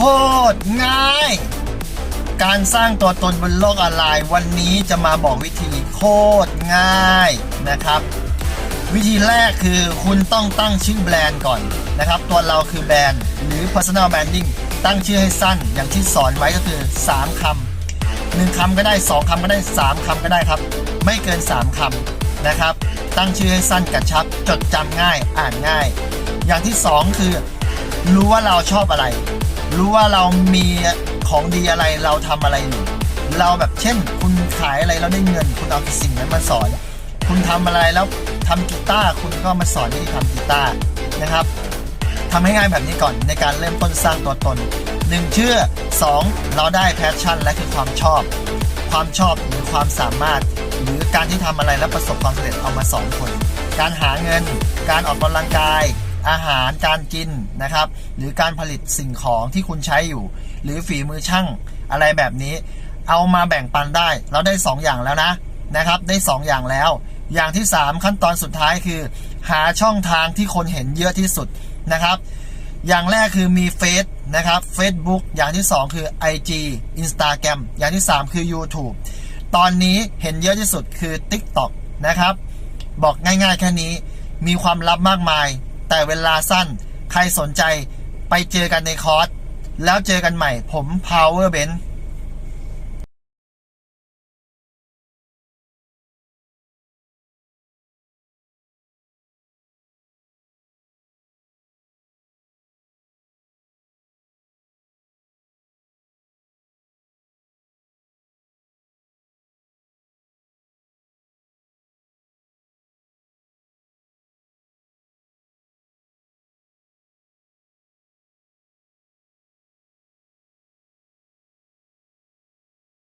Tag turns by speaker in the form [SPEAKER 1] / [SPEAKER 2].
[SPEAKER 1] คตรง่าย การสร้างตัวตนบนโลกออนไลน์วันนี้จะมาบอกวิธีโคตรง่ายนะครับ วิธีแรกคือคุณต้องตั้งชื่อแบรนด์ก่อนนะครับ ตัวเราคือแบรนด์หรือ personal branding ตั้งชื่อให้สั้นอย่างที่สอนไว้ก็คือ 3คำหนึ่งคำก็ได้ 2คำก็ได้ 3คำก็ได้ครับ ไม่เกิน 3คำนะครับ ตั้งชื่อให้สั้นกระชับ จดจำง่ายอ่านง่าย อย่างที่ 2 คือ รู้ว่าเราชอบอะไร รู้ว่าเรามีของดีอะไรเราทำอะไรอยู่เราแบบเช่น คุณขายอะไรแล้วได้เงิน คุณเอาสิ่งนั้นมาสอน คุณทำอะไรแล้วทำกีตาร์คุณก็มาสอนวิธีทำกีตาร์นะครับทำให้ง่ายแบบนี้ก่อนในการเริ่มต้นสร้างตัวตน 1 เชื่อ 2 เราได้แพชชั่นและคือความชอบ ความชอบหรือความสามารถ หรือการที่ทำอะไรแล้วประสบความสำเร็จเอามาสอนคน การหาเงิน การออกกำลังกาย อาหารการกินนะครับ หรือการผลิตสิ่งของที่คุณใช้อยู่ หรือฝีมือช่างอะไรแบบนี้ เอามาแบ่งปันได้ เราได้ 2 อย่างแล้วนะนะครับ ได้ 2 อย่างแล้ว อย่างที่ 3 ขั้นตอนสุดท้ายคือ หาช่องทางที่คนเห็นเยอะที่สุดนะครับ อย่างแรกคือมีเฟซนะครับ Facebook อย่างที่ 2 คือ IG Instagram อย่างที่ 3 คือ YouTube ตอนนี้เห็นเยอะที่สุดคือ TikTok นะครับ บอกง่ายๆแค่นี้มีความลับมากมาย แต่เวลาสั้น ใครสนใจไปเจอกันในคอร์ส แล้วเจอกันใหม่ผม Power b e n